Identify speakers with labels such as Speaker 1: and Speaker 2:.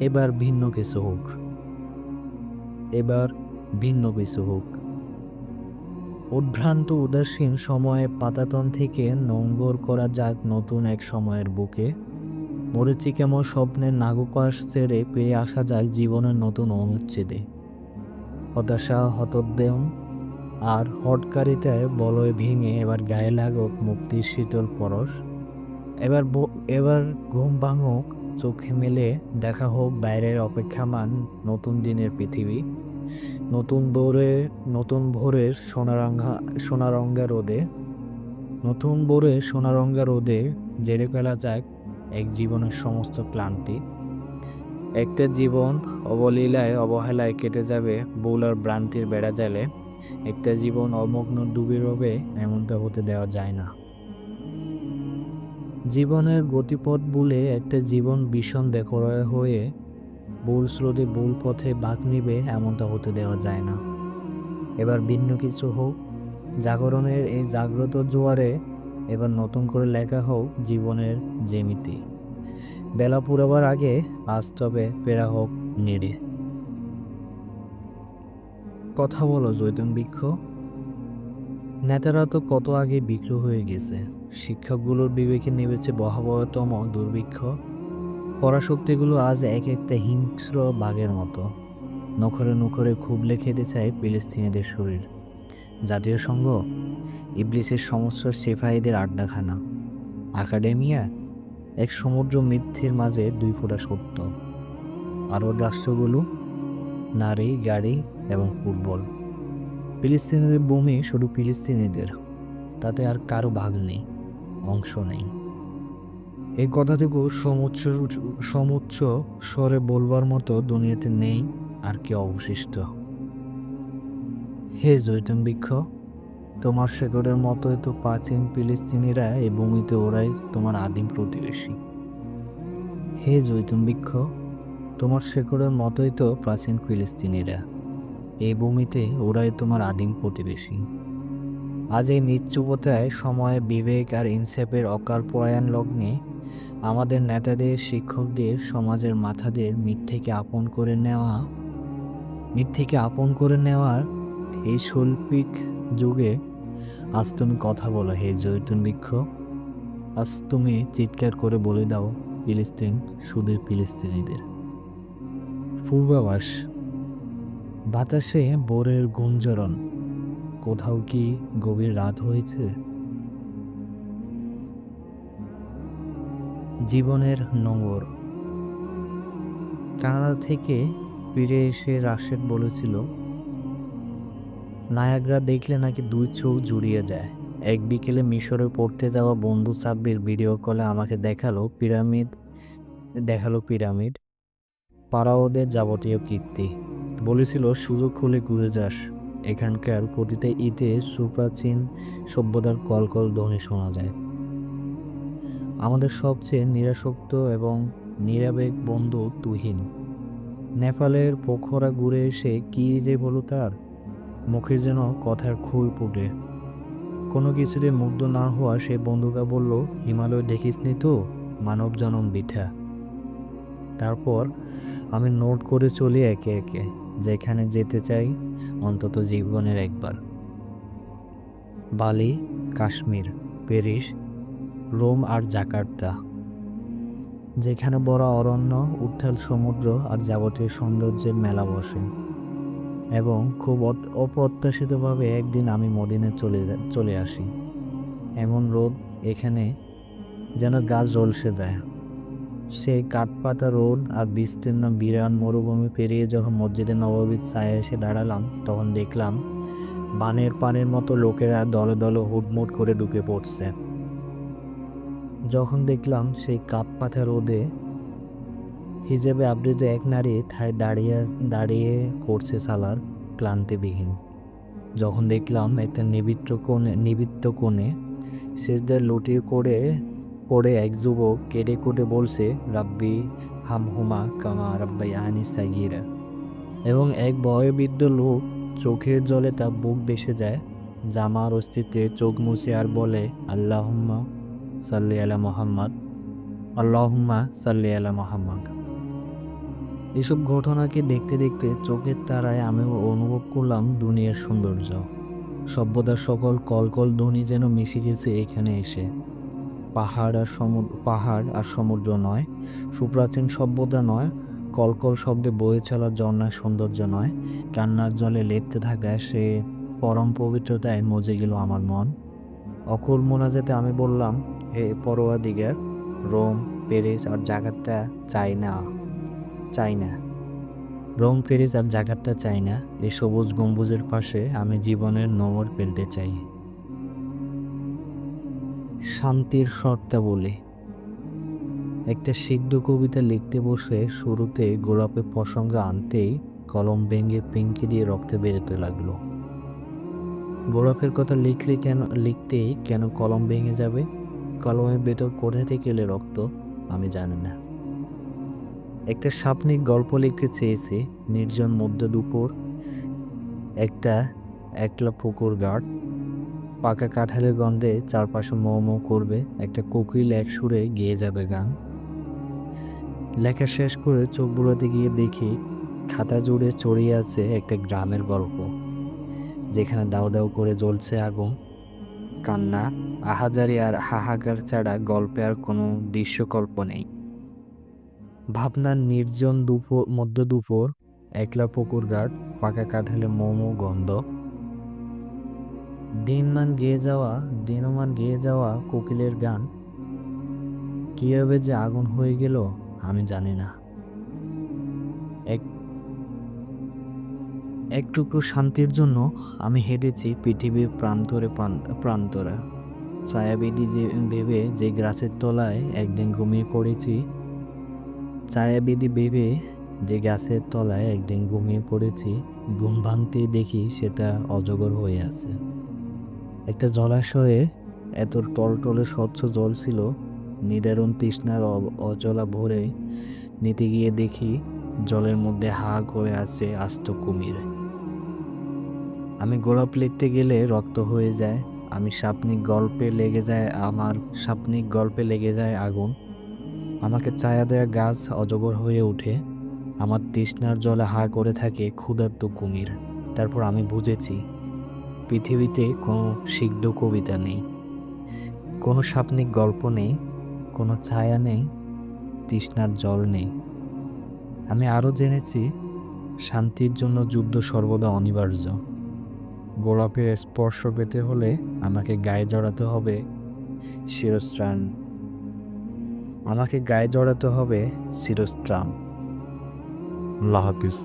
Speaker 1: এবার ভিন্ন কিছু হোক। এবার ভিন্ন কিছু হোক। উদ্ভ্রান্ত উদাসীন সময়ে পাতাতন থেকে নোঙ্গর করা যাক নতুন এক সময়ের বুকে। মরিচিকাময় স্বপ্নের নাগপাশ ছেড়ে পেয়ে আসা যাক জীবনের নতুন অনুচ্ছেদে। হতাশা হতোদ্যম আর হটকারিতায় বলয় ভেঙে এবার গায়ে লাগুক মুক্তির শীতল পরশ। এবার এবার ঘুম ভাঙুক চোখে মেলে দেখা হোক বাইরের অপেক্ষামান নতুন দিনের পৃথিবী। নতুন ভোরে, নতুন ভোরের সোনারঙ্গা সোনারঙ্গা রোদে। নতুন ভোরে, সোনারঙ্গা রোদে জেরে ফেলা যাক এক জীবনের সমস্ত ক্লান্তি। একটা জীবন অবলীলায়, অবহেলায় কেটে যাবে বউলার ভ্রান্তির বেড়া জালে একটা জীবন অমগ্ন ডুবে রবে, এমনটা হতে দেওয়া যায় না। জীবনের গতিপথ বলে একটা জীবন ভীষণ বেখরয় হয়ে ভুল স্রোতে ভুল পথে বাঁক নিবে এমনটা হতে দেওয়া যায় না। এবার ভিন্ন কিছু হোক, জাগরণের এই জাগ্রত জোয়ারে এবার নতুন করে লেখা হোক জীবনের জেমিতি বেলা পুরাবার আগে বাস্তবে পেরা হোক নেড়ে। কথা বলো জৈতন বৃক্ষ। নেতারা তো কত আগে বিক্রি হয়ে গেছে। শিক্ষকগুলোর বিবেকে নেমেছে ভয়াবহতম দুর্ভিক্ষ। পরাশক্তিগুলো আজ এক একটা হিংস্র বাঘের মতো। নখরে নখরে খুবলে খেতে চায় ফিলিস্তিনিদের শরীর। জাতীয় সংঘ ইবলিসের সমস্ত সেফাইদের আড্ডাখানা। একাডেমিয়া এক সমুদ্র মিথ্যের মাঝে দুই ফোঁটা সত্য। আরব রাষ্ট্রগুলো? নারী, গাড়ি এবং ফুটবল। ফিলিস্তিনিদের বমি শুধু ফিলিস্তিনিদের। তাতে আর কারও ভাগ নেই। অংশ নেই। এই কথাটুকু সমুচ্চ সমুচ্চ স্বরে বলবার মতো দুনিয়াতে নেই আর কি অবশিষ্ট। হে জৈতন বৃক্ষ, তোমার শেকড়ের মতোই তো প্রাচীন ফিলিস্তিনিরা এই ভূমিতে ওরাই তোমার আদিম প্রতিবেশী। হে জৈতুন বৃক্ষ, তোমার শেকড়ের মতোই তো প্রাচীন ফিলিস্তিনিরা। এই ভূমিতে ওরাই তোমার আদিম প্রতিবেশী। আজ এই নিশ্চুপতায় সময়ে, বিবেক আর ইনসাফের অকাল প্রয়াণ লগ্নে আমাদের নেতাদের, শিক্ষকদের, সমাজের মাথাদের মিথ্যেকে আপন করে নেওয়া, মিথ্যেকে আপন করে নেওয়ার এই শৈল্পিক যুগে আজ তুমি কথা বলো হে জৈতুন বৃক্ষ। আজ তুমি চিৎকার করে বলে দাও ফিলিস্তিন, সুদের ফিলিস্তিনিদের। পূর্বাভাস, বাতাসে বোরের গুঞ্জরণ। কোথাও কি গভীর রাত হয়েছে? জীবনের নোংর কানাডা থেকে ফিরে এসে রাশেদ বলেছিল, নায়াগ্রা দেখলে নাকি দুই চোখ জুড়িয়ে যায়। এক বিকেলে মিশরে পড়তে যাওয়া বন্ধু সাব্বির ভিডিও কলে আমাকে দেখাল পিরামিড দেখাল পিরামিড পাড়াওদের যাবতীয় কীর্তি। বলেছিল, সুযোগ খুলে ঘুরে যাস। এখানকার প্রতিটা ইতে সুপ্রাচীন সভ্যতার কলকল ধ্বনি শোনা যায়। আমাদের সবচেয়ে নিরাসক্ত এবং নিরাবেগ বন্ধু তুহিন। নেপালের পোখরা ঘুরে এসে কি যে বলো তার? মুখের যেন কথার খুই ফুটে। কোনো কিছুতে মুগ্ধ না হওয়া সে বন্ধুকা বলল, হিমালয় দেখিসনি তো, মানব জনম বৃথা। তারপর আমি নোট করে চলি একে একে, যেখানে যেতে চাই অন্তত জীবনের একবার। বালি, কাশ্মীর, প্যারিস, রোম আর জাকার্তা, যেখানে বড় অরণ্য উত্থাল সমুদ্র আর যাবতীয় সৌন্দর্যের মেলা বসে। এবং খুব অপ্রত্যাশিতভাবে একদিন আমি মদিনে চলে চলে আসি। এমন রোদ এখানে যেন গাছ জলসে যায় সেই কাঠপাতা রোদ আর বিস্তীর্ণ বিরান মরুভূমি পেরিয়ে যখন মসজিদে নববীর ছায়া এসে দাঁড়ালাম, তখন দেখলাম বানের পানের মতো লোকেরা দলে দলে হুটমুট করে ঢুকে পড়ছে। যখন দেখলাম সেই কাপ পাতা রোদে হিজেবে আবৃত এক নারী ঠায় দাঁড়িয়ে দাঁড়িয়ে করছে সালার ক্লান্তিবিহীন। যখন দেখলাম একটা নিবিত্র কোণে, নিবিত্ত কোণে সেজদার লুটিয়ে করে করে এক যুবক কেড়ে কুটে বলছে, রাব্বি হামহুমা কামা রাব্বাই আনি সাইয়িরা এবং এক বয়োবৃদ্ধ লোক চোখের জলে তার বুক বেসে যায়। জামার অস্তিত্বে চোখ মুছে আর বলে, আল্লাহুম্মা সাল্লি আলা মোহাম্মদ, আল্লাহুম্মা সাল্লি আলা মোহাম্মদ। এসব ঘটনাকে দেখতে দেখতে চোখের তারায় আমি অনুভব করলাম দুনিয়ার সৌন্দর্য। সভ্যতার সকল কলকল ধ্বনি যেন মিশে গেছে এখানে এসে। পাহাড় আর সমুদ্র, পাহাড় আর সমুদ্র নয়, সুপ্রাচীন সভ্যতা নয়, কলকল শব্দে বয়ে চলা ঝর্ণার সৌন্দর্য নয়, কান্নার জলে লেপতে থাকা সে পরম পবিত্রতায় মজে গেল আমার মন। অকুল মোনাজেতে আমি বললাম, হে পরোয়া দিগার, রোম, প্যারিস আর জাকার্তা চাই না চাই না। রোম, প্যারিস আর জাকার্তা চাই না এই সবুজ গম্বুজের পাশে আমি জীবনের নোমর পেলতে চাই। শান্তির শর্তাবলী। একটা সিদ্ধ কবিতা লিখতে বসে শুরুতে গোলাপে প্রসঙ্গ আনতেই কলম ভেঙে পিঙ্কি দিয়ে রক্তে বেরোতে লাগল। গোলাপের কথা লিখলে কেন, লিখতেই কেন কলম ভেঙে যাবে? কলমের ভেতর কোথা থেকে এলে রক্ত? আমি জানি না। একটা সাপনিক গল্প লিখতে চেয়েছি নির্জন মধ্য দুপুর, একটা একলা পুকুর গাঢ় পাকা কাঁঠালের গন্ধে চারপাশে মো মো করবে একটা কোকিল এক সুরে গেয়ে যাবে গান। লেখা শেষ করে চোখ বুড়াতে গিয়ে দেখি খাতা জুড়ে চড়িয়ে আছে একটা গ্রামের গল্প, যেখানে দাও দাউ করে জ্বলছে আগুন। কান্না, আহাজারি আর হাহাকার ছাড়া গল্পে আর কোনো দৃশ্যকল্প নেই। ভাবনার নির্জন দুপুর মধ্য দুপুর একলা পুকুর ঘাট, পাকা কাঁঠালে মোমো গন্ধ। দিনমান গেয়ে যাওয়া, দিনমান গেয়ে যাওয়া কোকিলের গান। কীভাবে যে আগুন হয়ে গেল, আমি জানি না। এক এক টুকরো শান্তির জন্য আমি হেঁটেছি পৃথিবীর প্রান্তরে প্রান- প্রান্তরে। ছায়াবিধি যে ভেবে যে গাছের তলায় একদিন ঘুমিয়ে পড়েছি ছায়াবিধি ভেবে যে গাছের তলায় একদিন ঘুমিয়ে পড়েছি, ঘুম ভাঙতেই দেখি সেটা অজগর হয়ে আছে। একটা জলাশয়ে এত টলটলে স্বচ্ছ জল ছিল, নিদারুণ তৃষ্ণার অজলা ভরে নিতে গিয়ে দেখি জলের মধ্যে হা করে আছে আস্ত কুমির। আমি গোলাপ লিখতে গেলে রক্ত হয়ে যায়, আমি সাপনিক গল্পে লেগে যায়, আমার সাপনিক গল্পে লেগে যায় আগুন। আমাকে ছায়া দেয়া গাছ অজগর হয়ে ওঠে, আমার তৃষ্ণার জলে হা করে থাকে ক্ষুধার্ত কুমির। তারপর আমি বুঝেছি পৃথিবীতে কোনো সিদ্ধ কবিতা নেই, কোনো সাপনিক গল্প নেই, কোনো ছায়া নেই, তৃষ্ণার জল নেই। আমি আরও জেনেছি, শান্তির জন্য যুদ্ধ সর্বদা অনিবার্য। গোলাপের স্পর্শ পেতে হলে আমাকে গায়ে জড়াতে হবে শিরস্ত্রাণ আমাকে গায়ে জড়াতে হবে শিরস্ত্রাণ
Speaker 2: আল্লাহ হাফিজ।